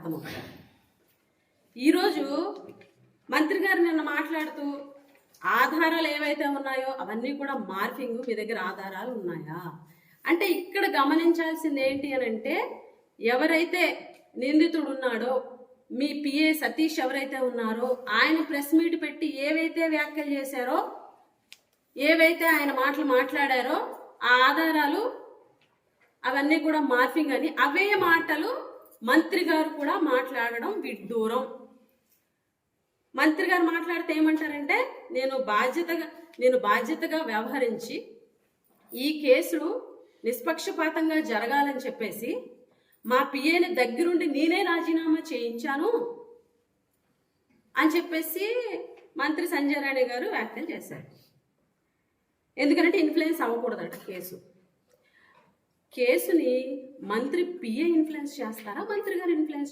అర్థమవుతుంది? ఈరోజు మంత్రి గారు నిన్న మాట్లాడుతూ ఆధారాలు ఏవైతే ఉన్నాయో అవన్నీ కూడా మార్ఫింగ్ మీ దగ్గర ఆధారాలు ఉన్నాయా? అంటే ఇక్కడ గమనించాల్సింది ఏంటి అని అంటే ఎవరైతే నిందితుడు ఉన్నాడో మీ పిఏ సతీష్ ఎవరైతే ఉన్నారో ఆయన ప్రెస్ మీట్ పెట్టి ఏవైతే వ్యాఖ్యలు చేశారో ఏవైతే ఆయన మాటలు మాట్లాడారో ఆ ఆధారాలు అవన్నీ కూడా మార్ఫింగ్ అని అవే మాటలు మంత్రి గారు కూడా మాట్లాడడం విడ్డూరం మంత్రి గారు మాట్లాడితే ఏమంటారంటే నేను బాధ్యతగా నేను బాధ్యతగా వ్యవహరించి ఈ కేసు నిష్పక్షపాతంగా జరగాలని చెప్పేసి మా పిఏని దగ్గరుండి నేనే రాజీనామా చేయించాను అని చెప్పేసి మంత్రి సంజయ్ రాణి గారు వ్యాఖ్యలు చేశారు. ఎందుకంటే ఇన్ఫ్లుయెన్స్ అవ్వకూడదట కేసు. కేసుని మంత్రి పిఏ ఇన్ఫ్లుయెన్స్ చేస్తారా? మంత్రి గారు ఇన్ఫ్లుయెన్స్